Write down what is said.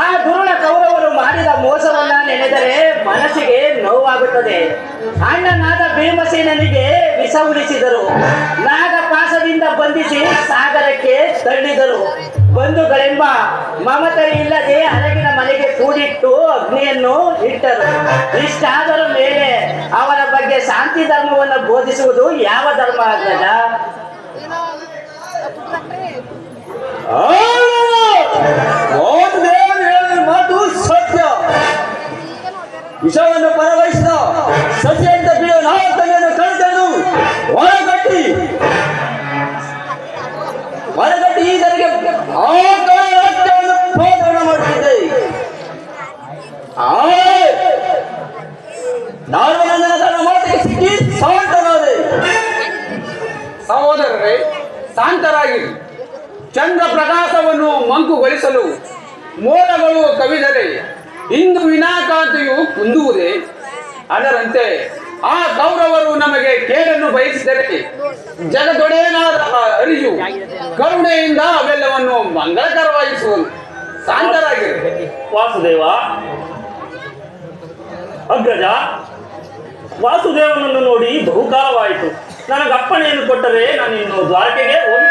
ಆ ದುರುಳ ಕೌರವರು ಮಾಡಿದ ಮೋಸವನ್ನ ನೆನೆದರೆ ಮನಸ್ಸಿಗೆ ನೋವಾಗುತ್ತದೆ. ಅಣ್ಣನಾದ ಭೀಮಸೇನನಿಗೆ ವಿಷ ಉಳಿಸಿದರು. ನಾಗಪಾಸದಿಂದ ಬಂಧಿಸಿ ಸಾಗರಕ್ಕೆ ತಳ್ಳಿದರು. ಬಂಧುಗಳೆಂಬ ಮಮತೆ ಇಲ್ಲದೆ ಅರಗಿನ ಮನೆಗೆ ಕೂಡಿಟ್ಟು ಅಗ್ನಿಯನ್ನು ಇಟ್ಟರು. ಇಷ್ಟಾದರೂ ಮೇಲೆ ಅವರ ಬಗ್ಗೆ ಶಾಂತಿ ಧರ್ಮವನ್ನು ಬೋಧಿಸುವುದು ಯಾವ ಧರ್ಮ ಅಗ್ರಜ ವಿಷವನ್ನು ಪರವಹಿಸಿದ ಸತ್ಯ ಅಂತ ಬೀಳುವ ನಾವು ತನ್ನನ್ನು ಕಳೆದನು ಹೊರಗಟ್ಟಿ ಹೊರಗಟ್ಟಿ ಈ ಆ ಕಾಲವನ್ನು ಪೋಷಣೆ ತನ್ನ ಮಾತಿಗೆ ಸಿಕ್ಕಿ ಸಹೋದರರೇ ಶಾಂತರಾಗಿರಿ ಚಂದ್ರ ಪ್ರಕಾಶವನ್ನು ಮಂಕುಗೊಳಿಸಲು ಮೂಲಗಳು ಕವಿದರೆ. ಇಂದು ವಿನಾಕಾಂತಿಯು ಕುಂದುವುದೇ ಅದರಂತೆ ಆ ಗೌರವರು ನಮಗೆ ಕೇಡನ್ನು ಬಯಸಿದರೆ ಜಗದೊಡೆಯನಾದ ಅರಿಯು ಕರುಣೆಯಿಂದ ಅವೆಲ್ಲವನ್ನು ಮಂಗಳಕರವಾಗಿಸುವುದು ವಾಸುದೇವ ಅಗ್ರಜ ವಾಸುದೇವನನ್ನು ನೋಡಿ ಬಹುಕಾಲವಾಯಿತು. ನನಗೆ ಅಪ್ಪಣೆಯನ್ನು ಕೊಟ್ಟರೆ ನಾನು ಇನ್ನು ದ್ವಾರಕೆಗೆ ಹೋಗಿ